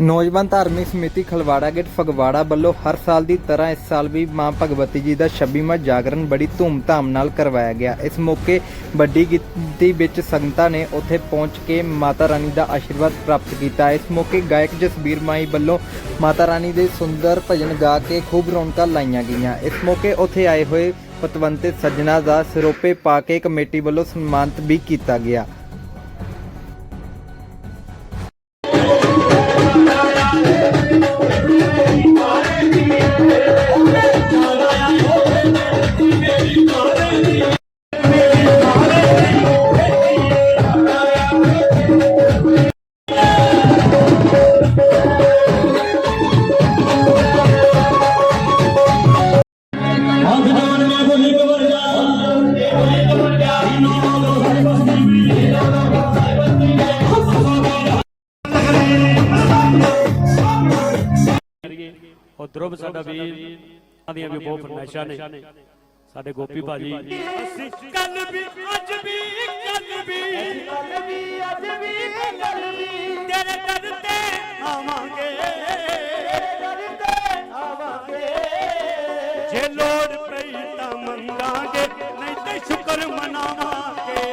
ਨੌਜਵਾਨ ਧਾਰਮਿਕ ਸਮਿਤੀ ਖਲਵਾੜਾ ਗੇਟ ਫਗਵਾੜਾ ਵੱਲੋਂ ਹਰ ਸਾਲ ਦੀ ਤਰ੍ਹਾਂ ਇਸ ਸਾਲ ਵੀ ਮਾਂ ਭਗਵਤੀ ਜੀ ਦਾ 26ਵਾਂ ਜਾਗਰਣ ਬੜੀ ਧੂਮਧਾਮ ਨਾਲ ਕਰਵਾਇਆ ਗਿਆ। ਇਸ ਮੌਕੇ ਵੱਡੀ ਗਿਣਤੀ ਵਿੱਚ ਸੰਗਤਾਂ ਨੇ ਉੱਥੇ ਪਹੁੰਚ ਕੇ ਮਾਤਾ ਰਾਣੀ ਦਾ ਆਸ਼ੀਰਵਾਦ ਪ੍ਰਾਪਤ ਕੀਤਾ। ਇਸ ਮੌਕੇ ਗਾਇਕ ਜਸਬੀਰ ਮਾਈ ਵੱਲੋਂ ਮਾਤਾ ਰਾਣੀ ਦੇ ਸੁੰਦਰ ਭਜਨ ਗਾ ਕੇ ਖੂਬ ਰੌਣਕਾਂ ਲਾਈਆਂ ਗਈਆਂ। ਇਸ ਮੌਕੇ ਉੱਥੇ ਆਏ ਹੋਏ ਪਤਵੰਤੇ ਸੱਜਣਾ ਦਾ ਸਿਰੋਪੇ ਪਾ ਕੇ ਕਮੇਟੀ ਵੱਲੋਂ ਸਨਮਾਨਿਤ ਵੀ ਕੀਤਾ ਗਿਆ। ਕਰੀਏ ਔਰ ਧਰੁਵ ਸਾਡਾ ਵੀਰ ਉਹਨਾਂ ਦੀਆਂ ਵੀ ਬਹੁਤ ਫਰਮਾਇਸ਼ਾਂ ਨੇ ਸਾਡੇ ਗੋਪੀ ਭਾਜੀ। ਕੱਲ ਵੀ ਅੱਜ ਵੀ ਕੱਲ ਵੀ। ਕੱਲ ਵੀ ਅੱਜ ਵੀ ਕੱਲ ਵੀ। ਤੇਰੇ ਦਰ ਤੇ ਆਵਾਂਗੇ। ਮੰਗਾਂਗੇ ਨਹੀਂ ਤੇ ਮਨਾਵਾਂਗੇ।